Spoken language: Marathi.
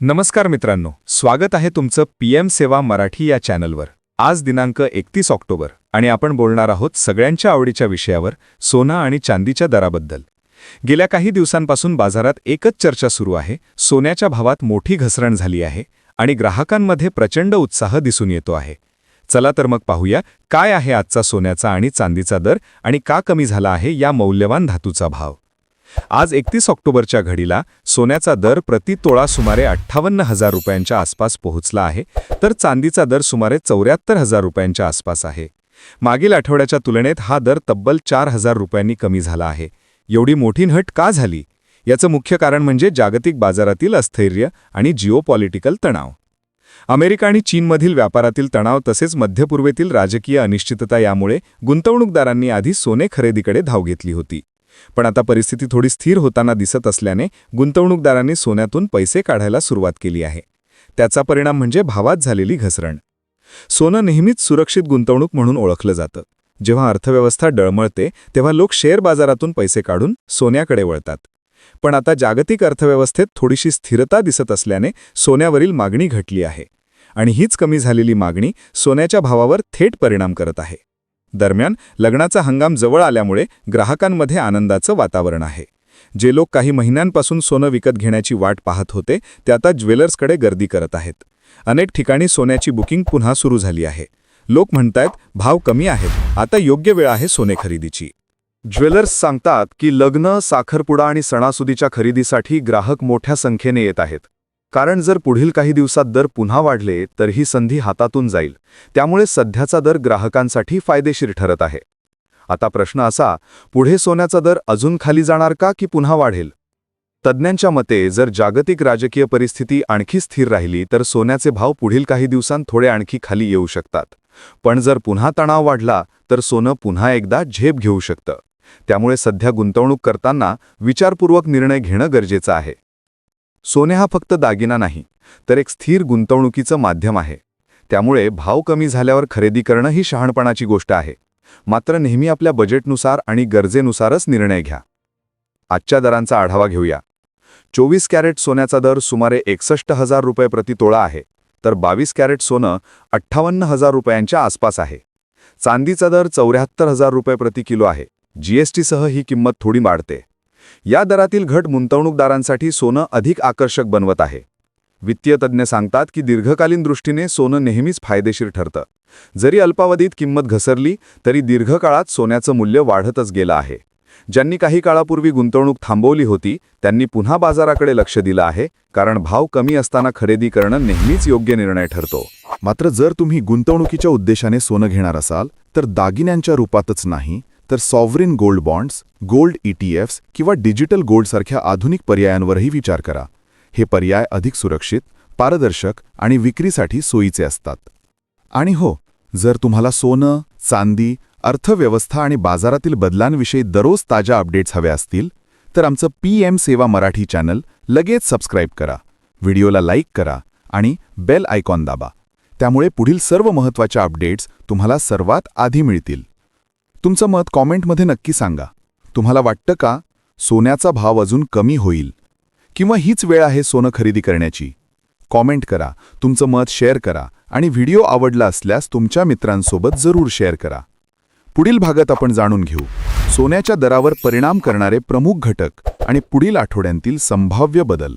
नमस्कार मित्रांनो स्वागत आहे तुमचं पीएम सेवा मराठी या चॅनलवर. आज दिनांक एकतीस ऑक्टोबर आणि आपण बोलणार आहोत सगळ्यांच्या आवडीच्या विषयावर सोना आणि चांदीच्या दराबद्दल. गेल्या काही दिवसांपासून बाजारात एकच चर्चा सुरू आहे सोन्याच्या भावात मोठी घसरण झाली आहे आणि ग्राहकांमध्ये प्रचंड उत्साह दिसून येतो आहे. चला तर मग पाहूया काय आहे आजचा सोन्याचा आणि चांदीचा दर आणि का कमी झाला आहे या मौल्यवान धातूचा भाव. आज एकतीस ऑक्टोबरच्या घडीला सोन्याचा दर प्रति तोळा सुमारे अठ्ठावन्न हजार रुपयांच्या आसपास पोहोचला आहे तर चांदीचा दर सुमारे चौऱ्याहत्तर हजार रुपयांच्या आसपास आहे. मागील आठवड्याच्या तुलनेत हा दर तब्बल चार हजार रुपयांनी कमी झाला आहे. एवढी मोठी घट का झाली? याचं मुख्य कारण म्हणजे जागतिक बाजारातील अस्थैर्य आणि जिओपॉलिटिकल तणाव. अमेरिका आणि चीनमधील व्यापारातील तणाव तसेच मध्यपूर्वेतील राजकीय अनिश्चितता यामुळे गुंतवणूकदारांनी आधी सोने खरेदीकडे धाव घेतली होती. पण आता परिस्थिती थोडी स्थिर होताना दिसत असल्याने गुंतवणूकदारांनी सोन्यातून पैसे काढायला सुरुवात केली आहे. त्याचा परिणाम म्हणजे भावात झालेली घसरण. सोनं नेहमीच सुरक्षित गुंतवणूक म्हणून ओळखलं जातं. जेव्हा अर्थव्यवस्था डळमळते तेव्हा लोक शेअर बाजारातून पैसे काढून सोन्याकडे वळतात. पण आता जागतिक अर्थव्यवस्थेत थोडीशी स्थिरता दिसत असल्याने सोन्यावरील मागणी घटली आहे. आणि हीच कमी झालेली मागणी सोन्याच्या भावावर थेट परिणाम करत आहे. दरम्यान लग्नाचा हंगाम जवळ आल्यामुळे ग्राहकांमध्ये आनंदाचं वातावरण आहे. जे लोक काही महिन्यांपासून सोनं विकत घेण्याची वाट पाहत होते ते आता ज्वेलर्सकडे गर्दी करत आहेत. अनेक ठिकाणी सोन्याची बुकिंग पुन्हा सुरू झाली आहे. लोक म्हणतायत भाव कमी आहेत. आता योग्य वेळ आहे सोने खरेदीची. ज्वेलर्स सांगतात की लग्न साखरपुडा आणि सणासुदीच्या खरेदीसाठी ग्राहक मोठ्या संख्येने येत आहेत. कारण जर पुढील काही दिवसात दर पुन्हा वाढले तर ही संधी हातातून जाईल. त्यामुळे सध्याचा दर ग्राहकांसाठी फायदेशीर ठरत आहे. आता प्रश्न असा पुढे सोन्याचा दर अजून खाली जाणार का की पुन्हा वाढेल? तज्ज्ञांच्या मते जर जागतिक राजकीय परिस्थिती आणखी स्थिर राहिली तर सोन्याचे भाव पुढील काही दिवसांत थोडे आणखी खाली येऊ शकतात. पण जर पुन्हा तणाव वाढला तर सोनं पुन्हा एकदा झेप घेऊ शकतं. त्यामुळे सध्या गुंतवणूक करताना विचारपूर्वक निर्णय घेणं गरजेचं आहे. सोने हा फक्त दागिना नाही तर एक स्थिर गुंतवणुकीचं माध्यम आहे. त्यामुळे भाव कमी झाल्यावर खरेदी करणं ही शहाणपणाची गोष्ट आहे. मात्र नेहमी आपल्या बजेटनुसार आणि गरजेनुसारच निर्णय घ्या. आजच्या दरांचा आढावा घेऊया. चोवीस कॅरेट सोन्याचा दर सुमारे एकसष्ट हजार रुपये प्रति तोळा आहे तर बावीस कॅरेट सोनं अठ्ठावन्न हजार रुपयांच्या आसपास आहे. चांदीचा दर चौऱ्याहत्तर हजार रुपये प्रति किलो आहे. जीएसटीसह ही किंमत थोडी वाढते. या दरातील घट गुंतवणूकदारांसाठी सोनं अधिक आकर्षक बनवत आहे. वित्तीय तज्ज्ञ सांगतात की दीर्घकालीन दृष्टीने सोनं नेहमीच फायदेशीर ठरतं. जरी अल्पावधीत किंमत घसरली तरी दीर्घकाळात सोन्याचं मूल्य वाढतच गेलं आहे. ज्यांनी काही काळापूर्वी गुंतवणूक थांबवली होती त्यांनी पुन्हा बाजाराकडे लक्ष दिलं आहे कारण भाव कमी असताना खरेदी करणं नेहमीच योग्य निर्णय ठरतो. मात्र जर तुम्ही गुंतवणुकीच्या उद्देशाने सोनं घेणार असाल तर दागिन्यांच्या रूपातच नाही तर sovereign gold bonds gold ETFs किंवा डिजिटल गोल्डसारख्या आधुनिक पर्यायांवरही विचार करा. हे पर्याय अधिक सुरक्षित पारदर्शक आणि विक्रीसाठी सोयीचे असतात. आणि हो जर तुम्हाला सोनं चांदी अर्थव्यवस्था आणि बाजारातील बदलांविषयी दररोज ताज्या अपडेट्स हव्या असतील तर आमचं पी एम सेवा मराठी चॅनल लगेच सबस्क्राईब करा व्हिडिओला लाईक करा आणि बेल आयकॉन दाबा. त्यामुळे पुढील सर्व महत्त्वाच्या अपडेट्स तुम्हाला सर्वात आधी मिळतील. तुमचं मत कॉमेंटमध्ये नक्की सांगा. तुम्हाला वाटतं का सोन्याचा भाव अजून कमी होईल? किंवा हीच वेळ आहे सोनं खरेदी करण्याची? कॉमेंट करा तुमचं मत शेअर करा आणि व्हिडिओ आवडला असल्यास तुमच्या मित्रांसोबत जरूर शेअर करा. पुढील भागात आपण जाणून घेऊ. सोन्याच्या दरावर परिणाम करणारे प्रमुख घटक आणि पुढील आठवड्यांतील संभाव्य बदल.